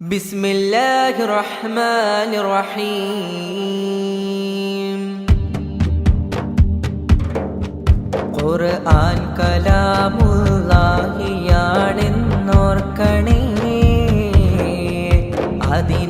بسم الله الرحمن الرحيم ഖുർആൻ കലാമുല്ലാഹിയാണെന്നോർക്കണേ. അതിന്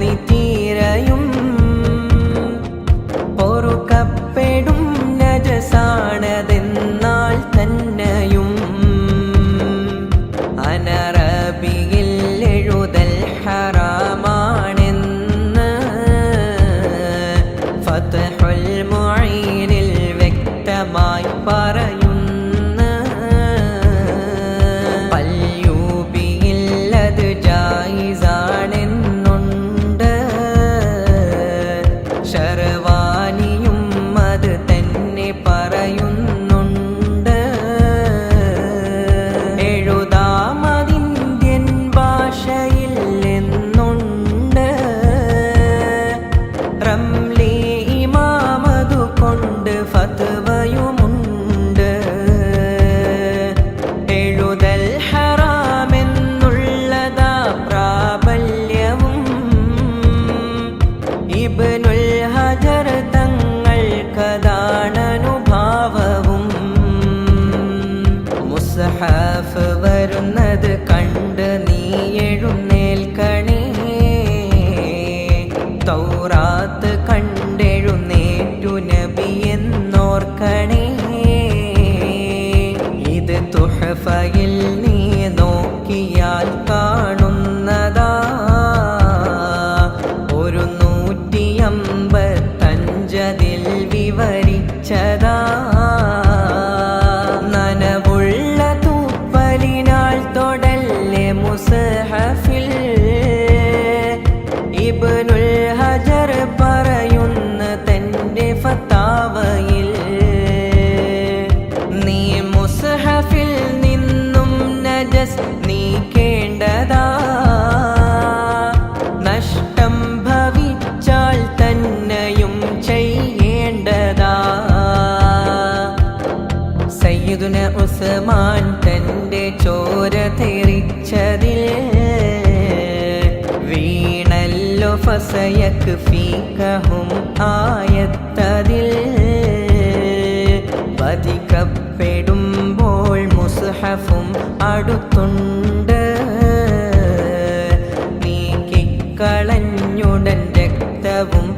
നീ തീരയും ഫീക്കഹും ആയത്തതിൽ വധിക്കപ്പെടുമ്പോൾ മുസ്ഹഫും അടുത്തുണ്ട്. നീക്കിക്കളഞ്ഞുടൻ രക്തവും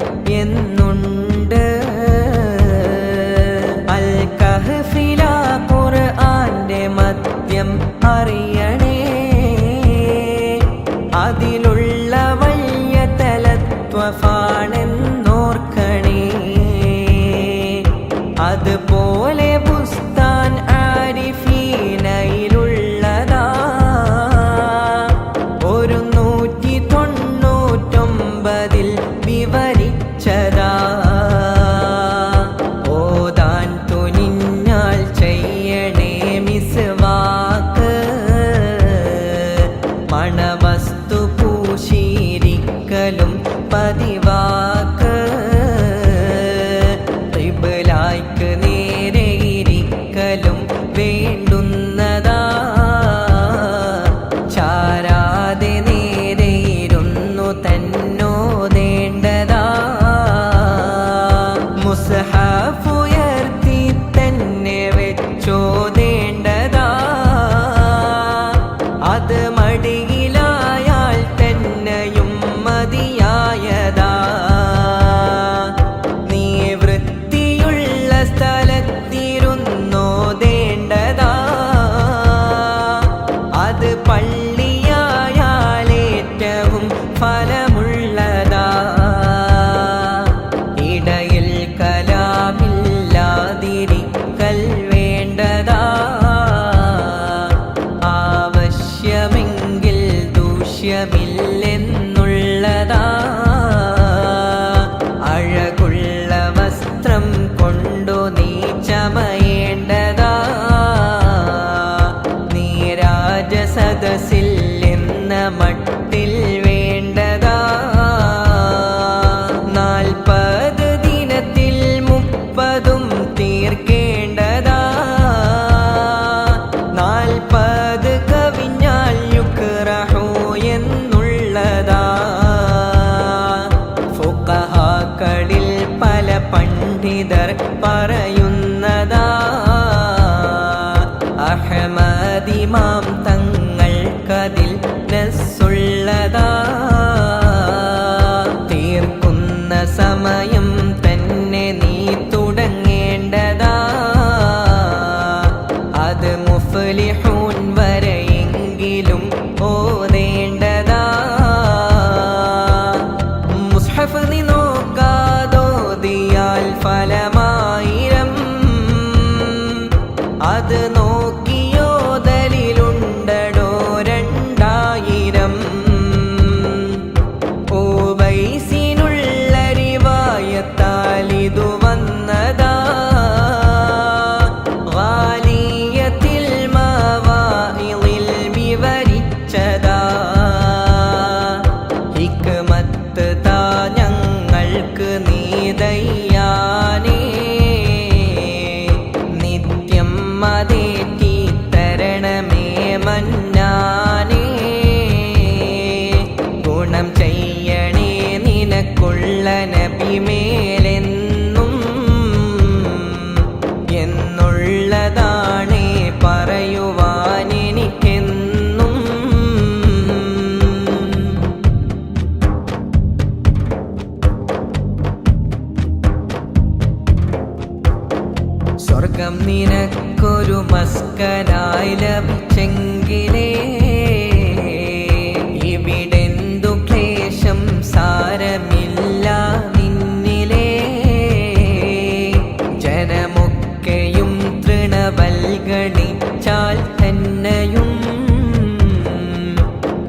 തൃണവൽഗണിച്ചാൽ തന്നെയും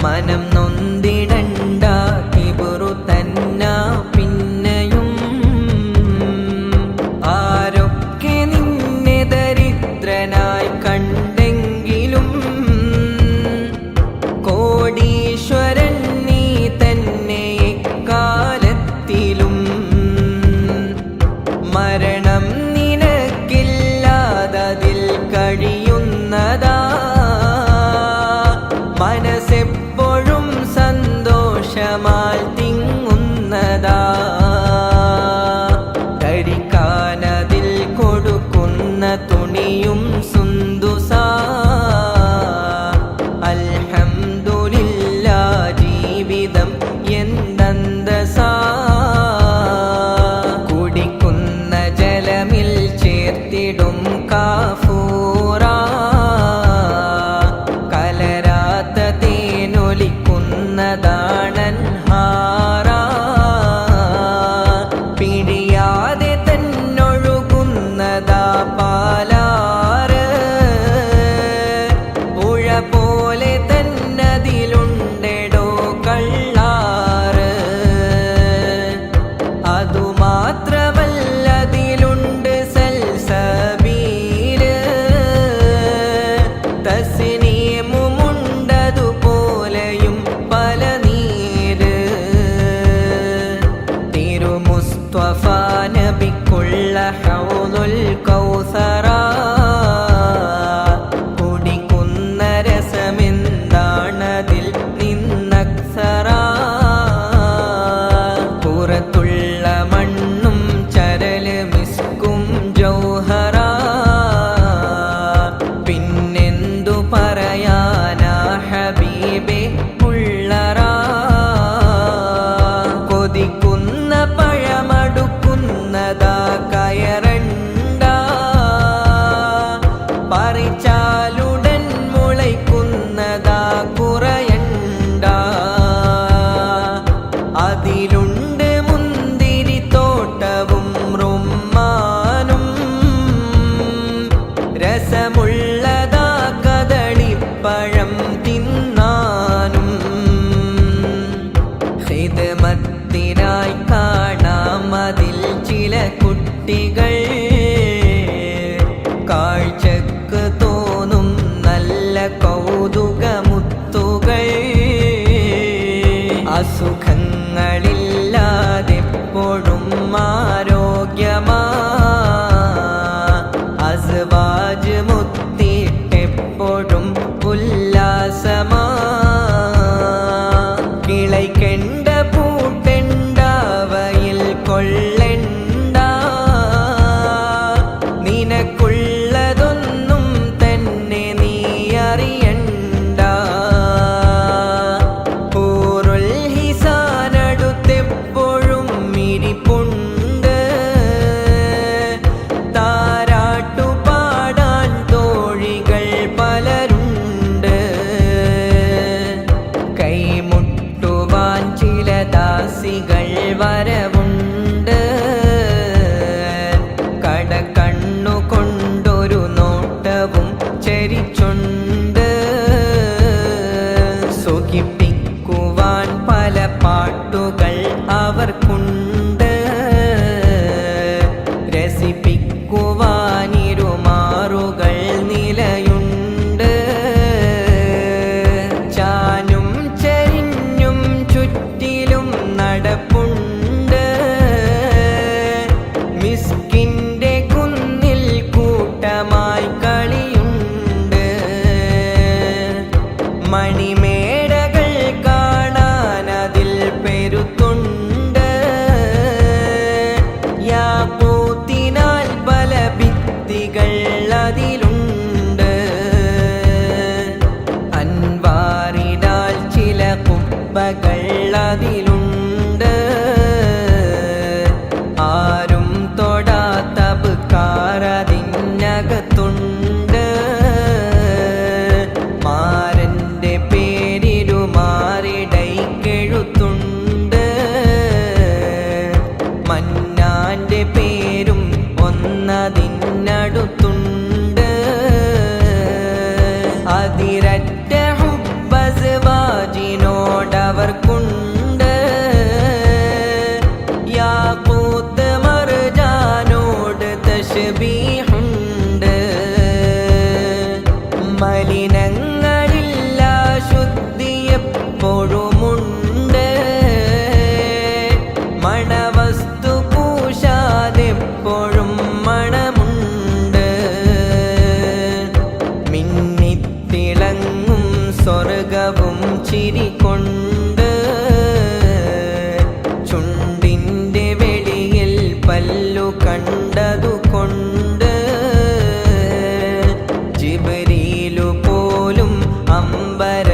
മനം المصطفى نبي كل حوض الكوثر രസമുള്ളതാ കദളിപ്പഴം തിന്നാനും. ചില കുട്ടികൾ tú number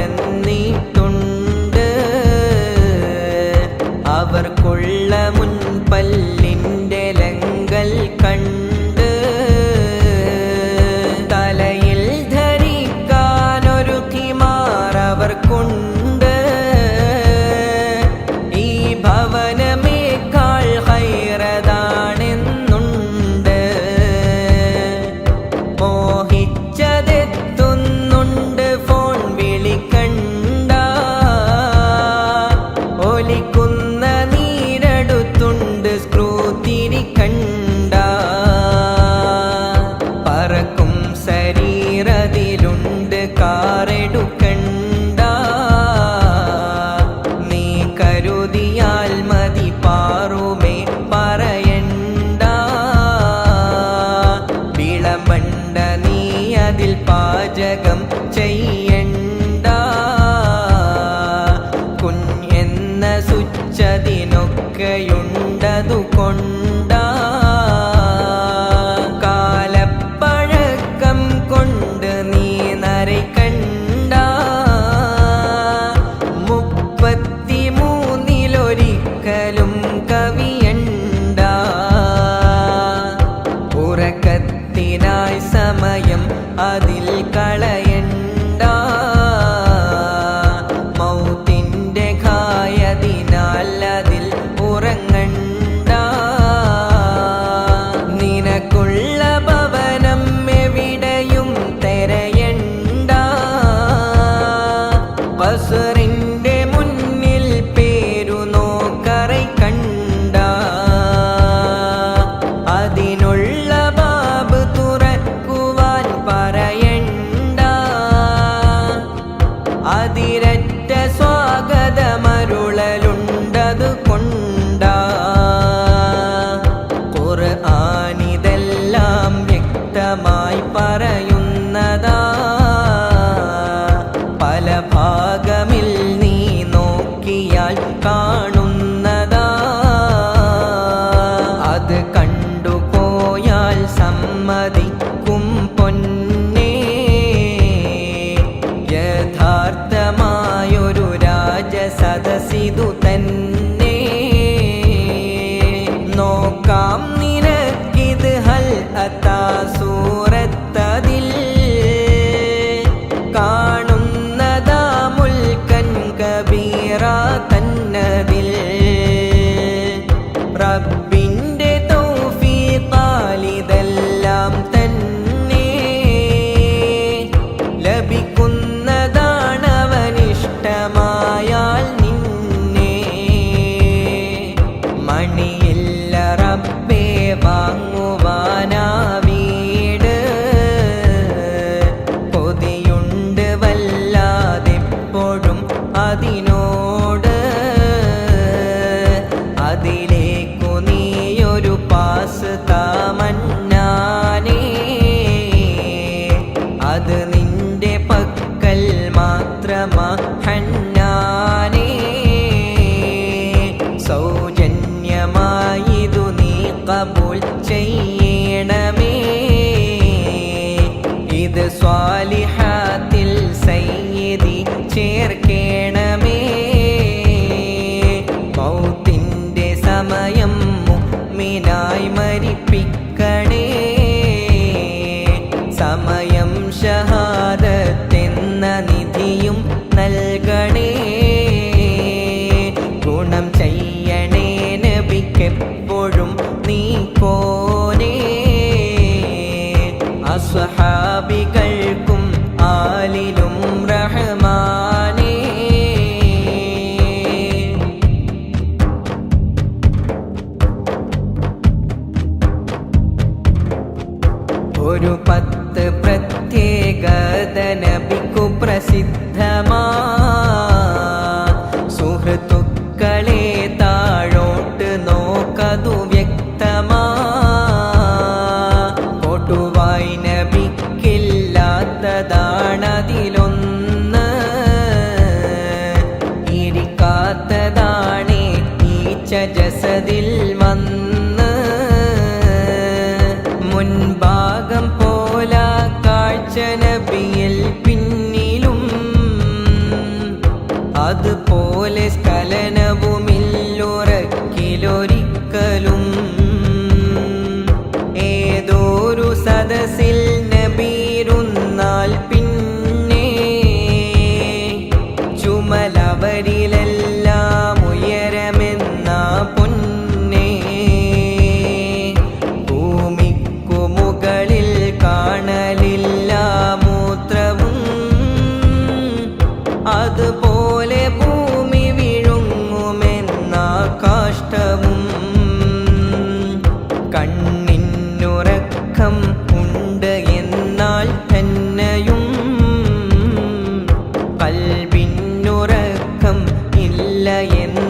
നബിയിൽ പിന്നിലും. അതുപോലെ സ്ഖലനവുമില്ലുറക്കിലൊരിക്കലും ഏതോരു സദസ്സിൽ இல்லையென்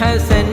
حسن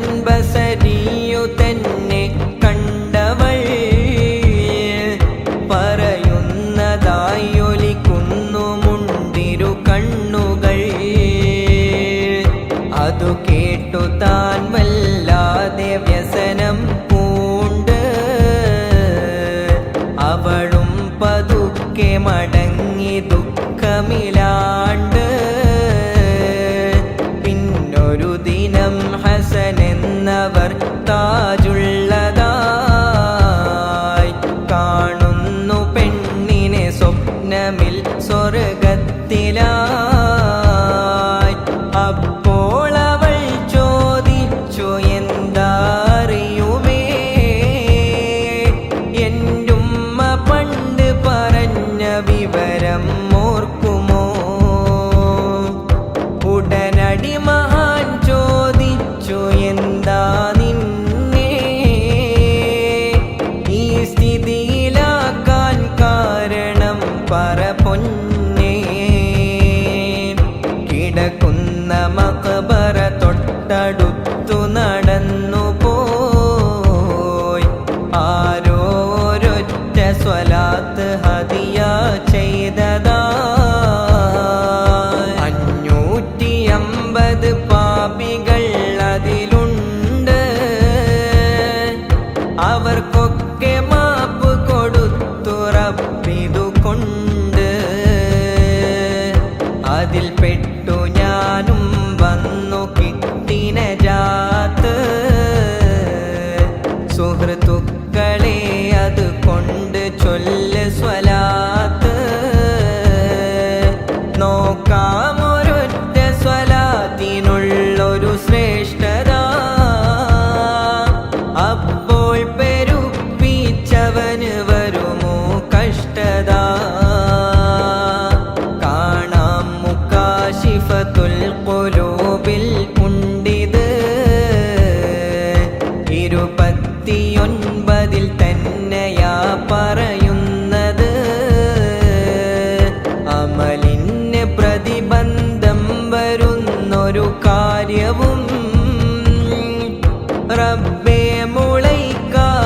അതിൽ പെട്ടു ഒരു കാര്യവും റബ്ബേ മുളൈക്കാതാക്കണി